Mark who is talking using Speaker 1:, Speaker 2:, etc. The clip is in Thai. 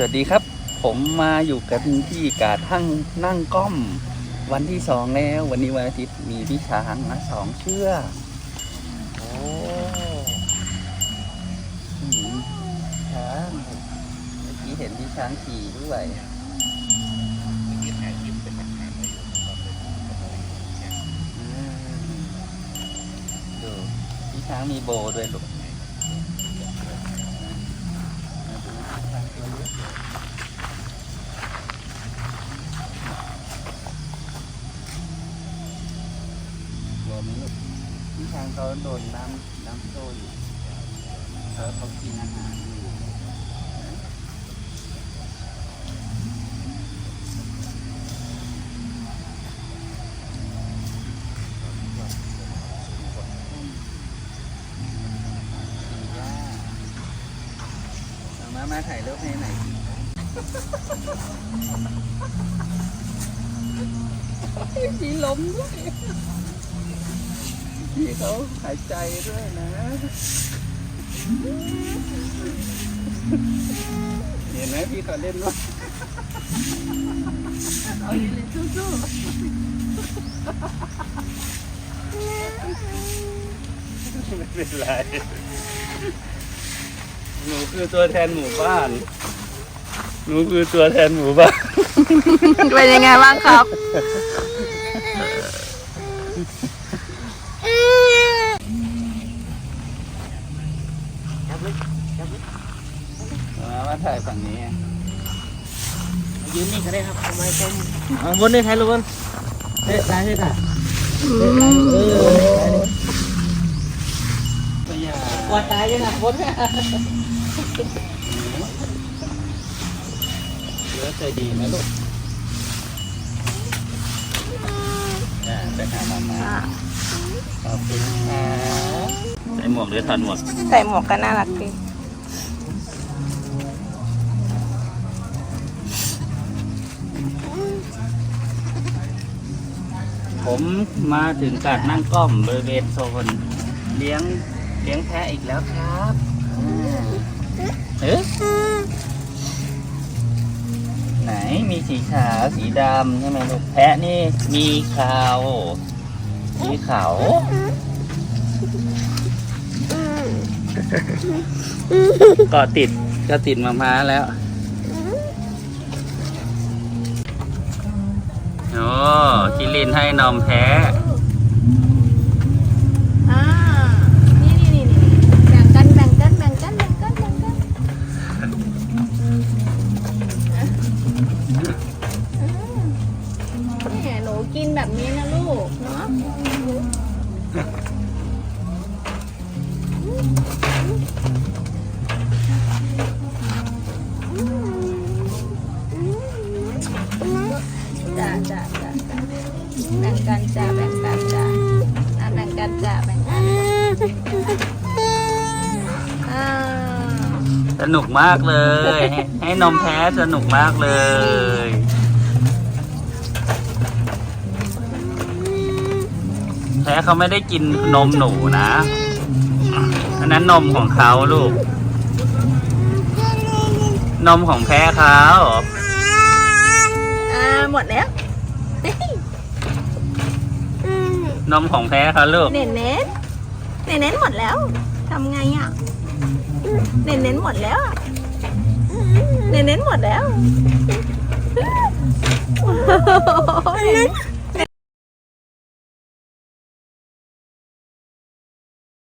Speaker 1: สวัสดีครับ ผมมาอยู่กันที่กาดทั้งนั่งก้อม วันที่สองแล้ว วันนี้วันอาทิตย์มีพี่ช้างมาสองเชือกโอ้ช้างเมื่อกี้เห็นพี่ช้างขี่ด้วยดูพี่ช้างมีโบด้วยลูก กลัวไหมลูกพี่ช้างเขาโดนน้ำน้ำโพี่เขาหายใจด้วยนะ เห็นไหมพี่เขาเล่นด้วยเอาเล่นสู้ๆไม่เป็นไร หนูคือตัวแทนหมู่บ้าน หนูคือตัวแทนหมู่บ้าน
Speaker 2: เป็นยังไงบ้างครับ
Speaker 1: ถ่ายฝั่งนี้
Speaker 3: ยืนนี่ก็ได้ครับทำไมผมเอาบนได้ถ่ายรูปบนเฮ้ยถ่ายเฮ้ยถ่ายเออถ่ายเลย
Speaker 1: ไม่อยาก
Speaker 3: กดตายยังไงบนเนี่ย
Speaker 1: เยอะใจดีไหมลูกอ่าไปหามามาขอบคุณครับใส่หมวกหรือถอดหมวก
Speaker 2: ใส่หมวกก็น่ารักดี
Speaker 1: ผมมาถึงกาดนั่งก้อมบริเวณโซนเลี้ยงเลี้ยงแพะอีกแล้วครับอ่าเอ๊ะไหนมีสีขาวสีดำใช่ไหมลูกแพะนี่มีขาวมีเขาก็ติดก็ติดมาม้าแล้ว โอ้คิรินให้นมแพ้
Speaker 2: อ่านี่นี่นี่นี่แบ่งกันแบ่งกันแบ่งกันแบ่งกันแบ่งกันแหมหนูกินแบบนี้นะลูกเนาะ แบ่งกันจ้าแบ่งกันจ้าอะแบ่งกันจ้าแบ่งกันอ่า
Speaker 1: สนุกมากเลยให้ให้นมแพ้สนุกมากเลยแพ้เขาไม่ได้กินนมหนูนะอันนั้นนมของเขาลูก นมของแพ้เขา
Speaker 2: อ่าหมดแล้ว
Speaker 1: นมของแพ้ค่ะลูก
Speaker 2: เน้นเน้นเน้นเน้นหมดแล้วทำไงอะ เน้นเน้นหมดแล้วอะเน้นเน้นหมดแล้ว เน้น